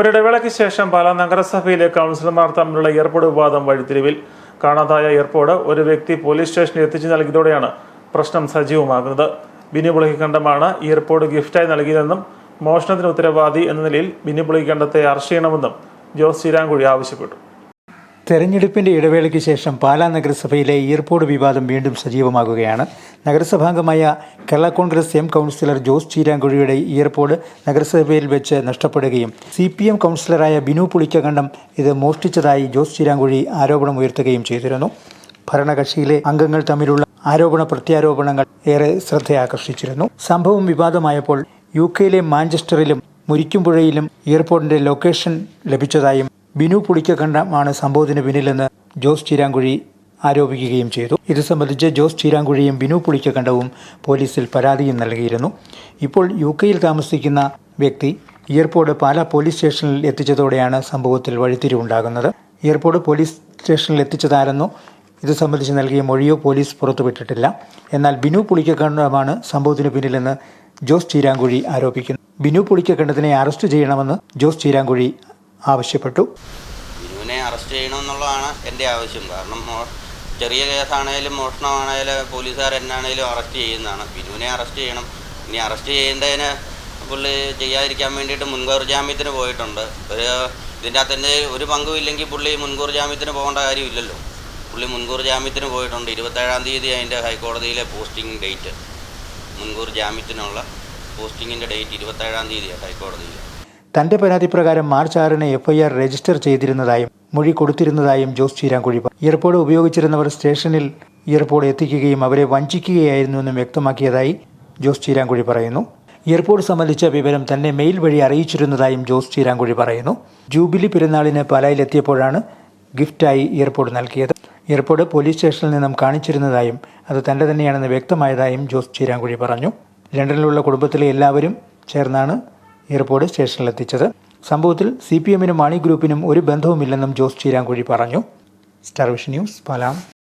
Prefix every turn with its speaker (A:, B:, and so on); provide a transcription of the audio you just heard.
A: ഒരിടവേളയ്ക്ക് ശേഷം പാലാ നഗരസഭയിലെ കൗൺസിലർമാർ തമ്മിലുള്ള എയർപോർട്ട് വിവാദം വഴിത്തിരിവിൽ. കാണാതായ എയർപോർട്ട് ഒരു വ്യക്തി പോലീസ് സ്റ്റേഷനിൽ എത്തിച്ചു നൽകിയതോടെയാണ് പ്രശ്നം സജീവമാകുന്നത്. ബിനു പുളിക്കണ്ടമാണ് എയർപോർട്ട് ഗിഫ്റ്റായി നൽകിയതെന്നും മോഷണത്തിന് ഉത്തരവാദി എന്ന നിലയിൽ ബിനു പുളിക്കണ്ടത്തെ അറസ്റ്റ് ചെയ്യണമെന്നും ജോസ് ചീരാങ്കുഴി ആവശ്യപ്പെട്ടു.
B: തെരഞ്ഞെടുപ്പിന്റെ ഇടവേളയ്ക്ക് ശേഷം പാലാ നഗരസഭയിലെ എയർപോർട്ട് വിവാദം വീണ്ടും സജീവമാകുകയാണ്. നഗരസഭാംഗമായ കേരള കോൺഗ്രസ് എം കൗൺസിലർ ജോസ് ചീരാങ്കുഴിയുടെ എയർപോർട്ട് നഗരസഭയിൽ വെച്ച് നഷ്ടപ്പെടുകയും സി പി എം കൗൺസിലറായ ബിനു പുളിക്കകണ്ഠം ഇത് മോഷ്ടിച്ചതായി ജോസ് ചീരാങ്കുഴി ആരോപണം ഉയർത്തുകയും ചെയ്തിരുന്നു. ഭരണകക്ഷിയിലെ അംഗങ്ങൾ തമ്മിലുള്ള ആരോപണ പ്രത്യാരോപണങ്ങൾ ഏറെ ശ്രദ്ധയാകർഷിച്ചിരുന്നു. സംഭവം വിവാദമായപ്പോൾ യു കെയിലെ മാഞ്ചസ്റ്ററിലും മുരിക്കുംപുഴയിലും എയർപോർട്ടിന്റെ ലൊക്കേഷൻ ലഭിച്ചതായും ബിനു പുളിക്കഖണ്ഡമാണ് സംഭവത്തിന് പിന്നിലെന്ന് ജോസ് ചീരാങ്കുഴി ആരോപിക്കുകയും ചെയ്തു. ഇത് സംബന്ധിച്ച് ജോസ് ചീരാങ്കുഴിയും ബിനു പുളിക്കഖണ്ഡവും പോലീസിൽ പരാതിയും നൽകിയിരുന്നു. ഇപ്പോൾ യു കെയിൽ താമസിക്കുന്ന വ്യക്തി എയർപോർട്ട് പാലാ പോലീസ് സ്റ്റേഷനിൽ എത്തിച്ചതോടെയാണ് സംഭവത്തിൽ വഴിത്തിരിവുണ്ടാകുന്നത്. എയർപോർട്ട് പോലീസ് സ്റ്റേഷനിൽ എത്തിച്ചതായിരുന്നു ഇത് സംബന്ധിച്ച് നൽകിയ മൊഴിയോ പോലീസ് പുറത്തുവിട്ടിട്ടില്ല. എന്നാൽ ബിനു പുളിക്കഖണ്ഡമാണ് സംഭവത്തിന് പിന്നിലെന്ന് ജോസ് ചീരാങ്കുഴി ആരോപിക്കുന്നു. ബിനു പുളിക്കഖണ്ഡത്തിനെ അറസ്റ്റ് ചെയ്യണമെന്ന് ജോസ് ചീരാങ്കുഴി ആവശ്യപ്പെട്ടു.
C: ബിനുവിനെ അറസ്റ്റ് ചെയ്യണമെന്നുള്ളതാണ് എന്റെ ആവശ്യം. കാരണം ചെറിയ കേസാണേലും മോഷണമാണേലും പോലീസുകാർ എന്നാണേലും അറസ്റ്റ് ചെയ്യുന്നതാണ്. ബിനുവിനെ അറസ്റ്റ് ചെയ്യണം. ഇനി അറസ്റ്റ് ചെയ്യേണ്ടതിന് പുള്ളി ചെയ്യാതിരിക്കാൻ വേണ്ടിയിട്ട് മുൻകൂർ ജാമ്യത്തിന് പോയിട്ടുണ്ട്. ഒരു ഇതിന്റെ അകത്തിന്റെ ഒരു പങ്കും ഇല്ലെങ്കിൽ പുള്ളി മുൻകൂർ ജാമ്യത്തിന് പോകേണ്ട കാര്യമില്ലല്ലോ. പുള്ളി മുൻകൂർ ജാമ്യത്തിന് പോയിട്ടുണ്ട്. ഇരുപത്തേഴാം തീയതി അതിന്റെ ഹൈക്കോടതിയിലെ പോസ്റ്റിംഗ് ഡേറ്റ്. മുൻകൂർ ജാമ്യത്തിനുള്ള പോസ്റ്റിങ്ങിന്റെ ഡേറ്റ് ഇരുപത്തേഴാം തീയതിയാണ് ഹൈക്കോടതിയിൽ
B: തന്റെ പരാതി പ്രകാരം മാർച്ച് ആറിന് എഫ്ഐആർ രജിസ്റ്റർ ചെയ്തിരുന്നതായും മൊഴി കൊടുത്തിരുന്നതായും ജോസ് ചീരാങ്കുഴി ഇയർപോഡ് ഉപയോഗിച്ചിരുന്നവർ സ്റ്റേഷനിൽ ഇയർപോഡ് എത്തിക്കുകയും അവരെ വഞ്ചിക്കുകയായിരുന്നുവെന്നും വ്യക്തമാക്കിയതായി ജോസ് ചീരാങ്കുഴി പറയുന്നു. എയർപോർട്ട് സംബന്ധിച്ച വിവരം തന്നെ മെയിൽ വഴി അറിയിച്ചിരുന്നതായും ജോസ് ചീരാങ്കുഴി പറയുന്നു. ജൂബിലി പെരുന്നാളിന് പാലായിലെത്തിയപ്പോഴാണ് ഗിഫ്റ്റായി എയർപോർട്ട് നൽകിയത്. എയർപോർട്ട് പോലീസ് സ്റ്റേഷനിൽ നിന്നും കാണിച്ചിരുന്നതായും അത് തന്റെ തന്നെയാണെന്ന് വ്യക്തമായതായും ജോസ് ചീരാങ്കുഴി പറഞ്ഞു. ലണ്ടനിലുള്ള കുടുംബത്തിലെ എല്ലാവരും ചേർന്നാണ് എയർപോർട്ട് സ്റ്റേഷനിലെത്തിച്ചത്. സംഭവത്തിൽ സി പി എമ്മിനും മാണി ഗ്രൂപ്പിനും ഒരു ബന്ധവുമില്ലെന്നും ജോസ് ചീരാങ്കുഴി പറഞ്ഞു. Star Vision News Palam.